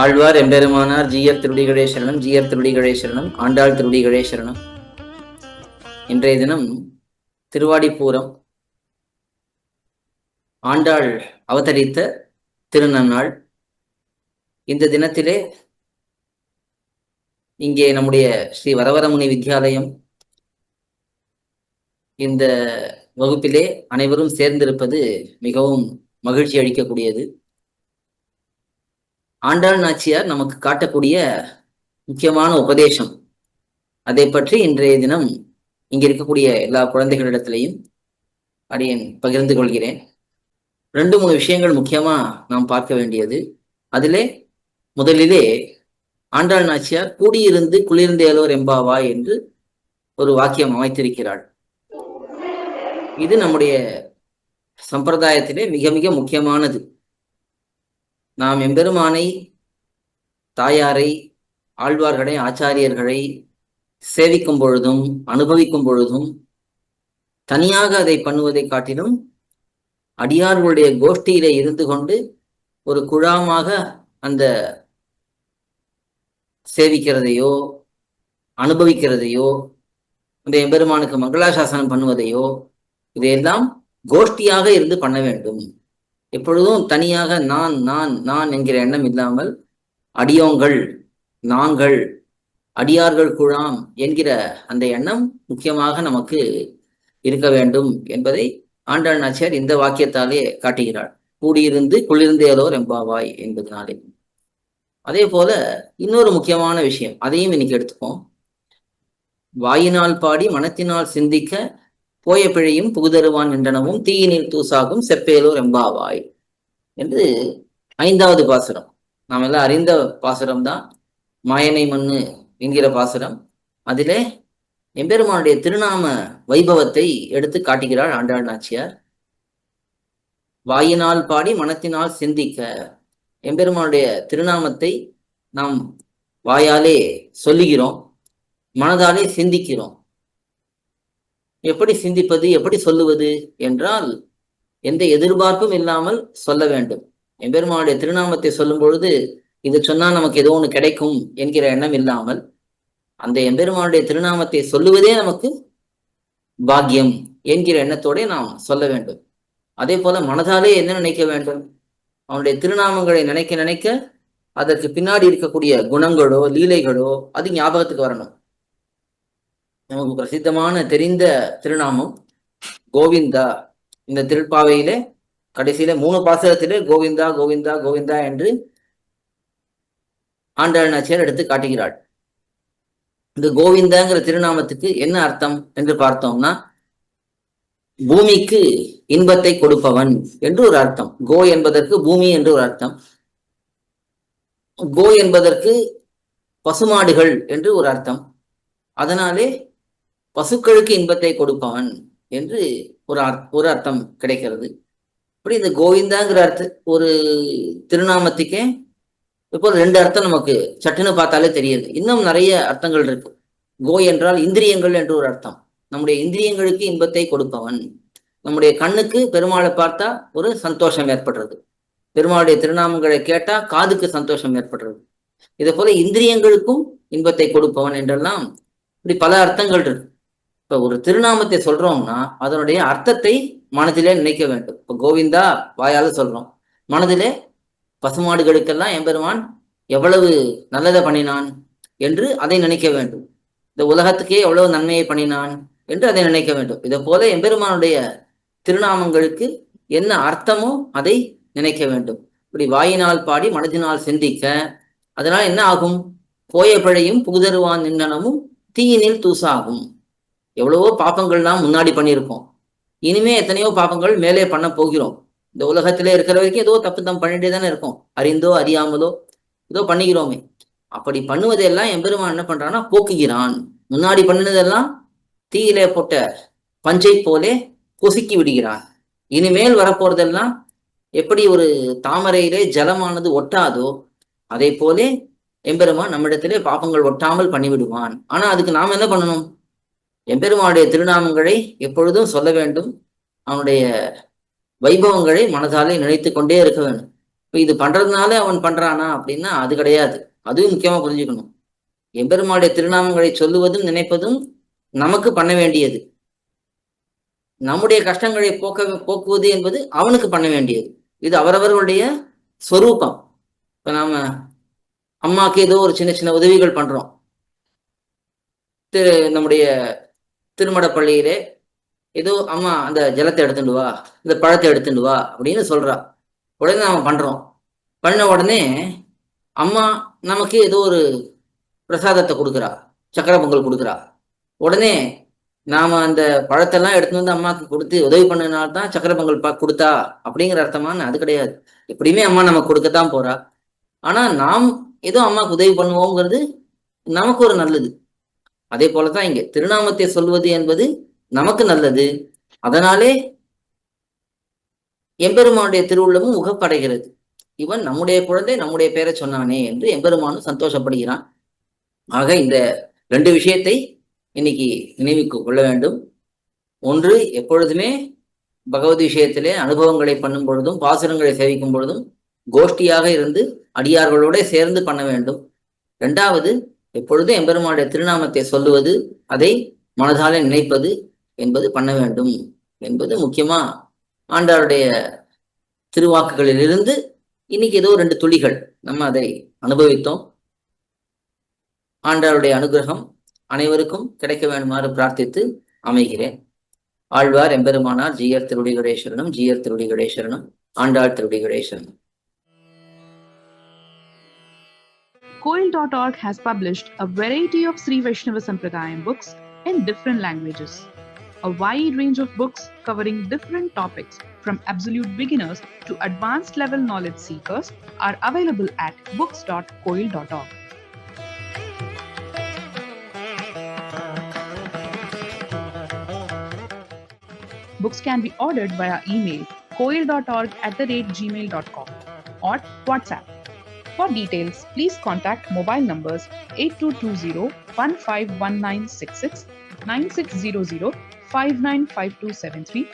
ஆழ்வார் எம்பெருமானார் ஜீயர் திருடிகளே சரணம் ஜிஆர் திருடிகளே சரணம் ஆண்டாள் திருடிகளே சரணம் இன்றைய தினம் திருவாடிப்பூரம் ஆண்டாள் அவதரித்த திருநன்னாள். இந்த தினத்திலே இங்கே நம்முடைய ஸ்ரீ வரவரமுனி வித்யாலயம் இந்த வகுப்பிலே அனைவரும் சேர்ந்திருப்பது மிகவும் மகிழ்ச்சி அளிக்கக்கூடியது. ஆண்டாள் நாச்சியார் நமக்கு காட்டக்கூடிய முக்கியமான உபதேசம். அதை பற்றி இன்றைய தினம் இங்க இருக்கக்கூடிய எல்லா குழந்தைகளிடத்திலையும் அடியன் பகிர்ந்து கொள்கிறேன். ரெண்டு மூணு விஷயங்கள் முக்கியமா நாம் பார்க்க வேண்டியது. அதிலே முதலிலே ஆண்டாள் நாச்சியார் கூடியிருந்து குளிர்ந்தேலோர் எம்பாவா என்று ஒரு வாக்கியம் அமைத்திருக்கிறாள். இது நம்முடைய சம்பிரதாயத்திலே மிக மிக முக்கியமானது. நாம் எம்பெருமானை தாயாரை ஆழ்வார்களை ஆச்சாரியர்களை சேவிக்கும் பொழுதும் அனுபவிக்கும் பொழுதும் தனியாக அதை பண்ணுவதை காட்டிலும் அடியார்களுடைய கோஷ்டியில இருந்து கொண்டு ஒரு குழாமாக அந்த சேவிக்கிறதையோ அனுபவிக்கிறதையோ இந்த எம்பெருமானுக்கு மங்களாசாசனம் பண்ணுவதையோ இதையெல்லாம் கோஷ்டியாக இருந்து பண்ண வேண்டும். எப்பொழுதும் தனியாக நான் நான் நான் என்கிற எண்ணம் இல்லாமல் அடியோங்கள் நாங்கள் அடியார்கள் குழாம் என்கிற அந்த எண்ணம் முக்கியமாக நமக்கு இருக்க வேண்டும் என்பதை ஆண்டாள் நாச்சியார் இந்த வாக்கியத்தாலே காட்டுகிறாள் கூடியிருந்து குளிர்ந்தேலோர் எம்பாவாய் என்பதனாலே. அதே போல இன்னொரு முக்கியமான விஷயம் அதையும் இன்னைக்கு எடுத்துப்போம். வாயினால் பாடி மனத்தினால் சிந்திக்க போய பிழையும் புகுதருவான் என்றனவும் தீயினில் தூசாகும் செப்பேலூர் எம்பாவாய் என்று ஐந்தாவது பாசுரம். நாம் எல்லாம் அறிந்த பாசுரம் தான் மாயனை மண்ணு என்கிற பாசுரம். அதிலே எம்பெருமானுடைய திருநாம வைபவத்தை எடுத்து காட்டுகிறாள் ஆண்டாள் நாச்சியார். வாயினால் பாடி மனத்தினால் சிந்திக்க எம்பெருமானுடைய திருநாமத்தை நாம் வாயாலே சொல்லுகிறோம். மனதாலே சிந்திக்கிறோம். எப்படி சிந்திப்பது எப்படி சொல்லுவது என்றால் எந்த எதிர்பார்ப்பும் இல்லாமல் சொல்ல வேண்டும். எம்பெருமானுடைய திருநாமத்தை சொல்லும் பொழுது இது சொன்னா நமக்கு ஏதோ ஒன்று கிடைக்கும் என்கிற எண்ணம் இல்லாமல் அந்த எம்பெருமானுடைய திருநாமத்தை சொல்லுவதே நமக்கு பாக்கியம் என்கிற எண்ணத்தோட நாம் சொல்ல வேண்டும். அதே போல மனதாலே என்ன நினைக்க வேண்டும்? அவனுடைய திருநாமங்களை நினைக்க நினைக்க அதற்கு பின்னாடி இருக்கக்கூடிய குணங்களோ லீலைகளோ அது ஞாபகத்துக்கு வரணும். நமக்கு பிரசித்தமான தெரிந்த திருநாமம் கோவிந்தா. இந்த திருப்பாவையிலே கடைசியில மூணு பாசகத்திலே கோவிந்தா கோவிந்தா கோவிந்தா என்று ஆண்டாள் நாச்சியார் எடுத்து காட்டுகிறாள். இந்த கோவிந்தாங்கிற திருநாமத்துக்கு என்ன அர்த்தம் என்று பார்த்தோம்னா பூமிக்கு இன்பத்தை கொடுப்பவன் என்று ஒரு அர்த்தம். கோ என்பதற்கு பூமி என்று ஒரு அர்த்தம். கோ என்பதற்கு பசுமாடுகள் என்று ஒரு அர்த்தம். அதனாலே பசுக்களுக்கு இன்பத்தை கொடுப்பவன் என்று ஒரு ஒரு அர்த்தம் கிடைக்கிறது. இப்படி இந்த கோவிந்தாங்கிற அர்த்த ஒரு திருநாமத்துக்கே இப்போ ரெண்டு அர்த்தம் நமக்கு சட்டுன்னு பார்த்தாலே தெரியுது. இன்னும் நிறைய அர்த்தங்கள் இருக்கு. கோ என்றால் இந்திரியங்கள் என்று ஒரு அர்த்தம். நம்முடைய இந்திரியங்களுக்கு இன்பத்தை கொடுப்பவன். நம்முடைய கண்ணுக்கு பெருமாளை பார்த்தா ஒரு சந்தோஷம் ஏற்படுறது. பெருமாளுடைய திருநாமங்களை கேட்டா காதுக்கு சந்தோஷம் ஏற்படுறது. இதே போல இந்திரியங்களுக்கும் இன்பத்தை கொடுப்பவன் என்றெல்லாம் இப்படி பல அர்த்தங்கள் இருக்கு. இப்ப ஒரு திருநாமத்தை சொல்றோம்னா அதனுடைய அர்த்தத்தை மனதிலே நினைக்க வேண்டும். இப்ப கோவிந்தா வாயால சொல்றோம். மனதிலே பசுமாடுகளுக்கெல்லாம் எம்பெருமான் எவ்வளவு நல்லதை பண்ணினான் என்று அதை நினைக்க வேண்டும். இந்த உலகத்துக்கே எவ்வளவு நன்மையை பண்ணினான் என்று அதை நினைக்க வேண்டும். இதை போல எம்பெருமானுடைய திருநாமங்களுக்கு என்ன அர்த்தமோ அதை நினைக்க வேண்டும். இப்படி வாயினால் பாடி மனதினால் சிந்திக்க அதனால் என்ன ஆகும்? போய பிழையும் புகுதருவான் நின்றனமும் தீயினில் தூசாகும். எவ்வளவோ பாப்பங்கள்லாம் முன்னாடி பண்ணியிருக்கோம். இனிமே எத்தனையோ பாப்பங்கள் மேலே பண்ண போகிறோம். இந்த உலகத்திலே இருக்கிற வரைக்கும் ஏதோ தப்பு தம் பண்ணிட்டே தானே இருக்கும். அறிந்தோ அறியாமலோ ஏதோ பண்ணிக்கிறோமே. அப்படி பண்ணுவதெல்லாம் எம்பெருமான் என்ன பண்றான்னா போக்குகிறான். முன்னாடி பண்ணினதெல்லாம் தீயிலே போட்ட பஞ்சை போலே கொசுக்கி விடுகிறான் இனிமேல் வரப்போறதெல்லாம் எப்படி ஒரு தாமரையிலே ஜலமானது ஒட்டாதோ அதே போலே எம்பெருமான் நம்மிடத்திலே பாப்பங்கள் ஒட்டாமல் பண்ணிவிடுவான். ஆனா அதுக்கு நாம் என்ன பண்ணணும்? எம்பெருமானுடைய திருநாமங்களை எப்பொழுதும் சொல்ல வேண்டும். அவனுடைய வைபவங்களை மனதாலே நினைத்து கொண்டே இருக்க வேண்டும். இப்போ இது பண்றதுனால அவன் பண்றானா அப்படின்னா அது கிடையாது. அதுவும் முக்கியமா புரிஞ்சுக்கணும். எம்பெருமானுடைய திருநாமங்களை சொல்லுவதும் நினைப்பதும் நமக்கு பண்ண வேண்டியது. நம்முடைய கஷ்டங்களை போக்க போக்குவது என்பது அவனுக்கு பண்ண வேண்டியது. இது அவரவர்களுடைய ஸ்வரூபம் இப்போ நாம அம்மாக்கு ஏதோ ஒரு சின்ன சின்ன உதவிகள் பண்றோம். நம்முடைய திருமடப்பள்ளியிலே ஏதோ அம்மா அந்த ஜலத்தை எடுத்துட்டு வா இந்த பழத்தை எடுத்துட்டு வா அப்படின்னு சொல்றா. உடனே நாம பண்றோம். பண்ண உடனே அம்மா நமக்கு ஏதோ ஒரு பிரசாதத்தை கொடுக்குறா சக்கரை பொங்கல் கொடுக்குறா. உடனே நாம அந்த பழத்தெல்லாம் எடுத்துட்டு வந்து அம்மாவுக்கு கொடுத்து உதவி பண்ணனால தான் சக்கரை பொங்கல் பா கொடுத்தா அப்படிங்கிற அர்த்தமான அது கிடையாது. எப்படியுமே அம்மா நமக்கு கொடுக்கத்தான் போறா. ஆனா நாம் ஏதோ அம்மாவுக்கு உதவி பண்ணுவோங்கிறது நமக்கு ஒரு நல்லது. அதே போலதான் இங்க திருநாமத்தை சொல்வது என்பது நமக்கு நல்லது. அதனாலே எம்பெருமானுடைய திருவுள்ளமும் உகப்படைகிறது. இவன் நம்முடைய குழந்தை நம்முடைய பேரை சொன்னானே என்று எம்பெருமானும் சந்தோஷப்படுகிறான். ஆக இந்த ரெண்டு விஷயத்தை இன்னைக்கு நினைவுக்கு கொள்ள வேண்டும். ஒன்று எப்பொழுதுமே பகவத் விஷயத்திலே அனுபவங்களை பண்ணும் பொழுதும் பாசுரங்களை சேவிக்கும் பொழுதும் கோஷ்டியாக இருந்து அடியார்களோட சேர்ந்து பண்ண வேண்டும். இரண்டாவது எப்பொழுதும் எம்பெருமானுடைய திருநாமத்தை சொல்லுவது அதை மனதாலே நினைப்பது என்பது பண்ண வேண்டும் என்பது முக்கியமா ஆண்டாருடைய திருவாக்குகளிலிருந்து இன்னைக்கு ஏதோ ரெண்டு துளிகள் நம்ம அதை அனுபவித்தோம். ஆண்டாருடைய அனுகிரகம் அனைவருக்கும் கிடைக்க வேண்டுமாறு பிரார்த்தித்து அமைகிறேன். ஆழ்வார் எம்பெருமானார் Jeeyar திருடிகடேஸ்வரனும் Jeeyar திருடிகடேஸ்வரனும் Andal திருடிகடேஸ்வரனும் Koil.org has published a variety of Sri Vaishnava Sampradayam books in different languages. A wide range of books covering different topics from absolute beginners to advanced level knowledge seekers are available at books.coil.org. Books can be ordered via email koil.org at the rate gmail.com or WhatsApp. For details, please contact mobile numbers 8220 151966, 9600 595273,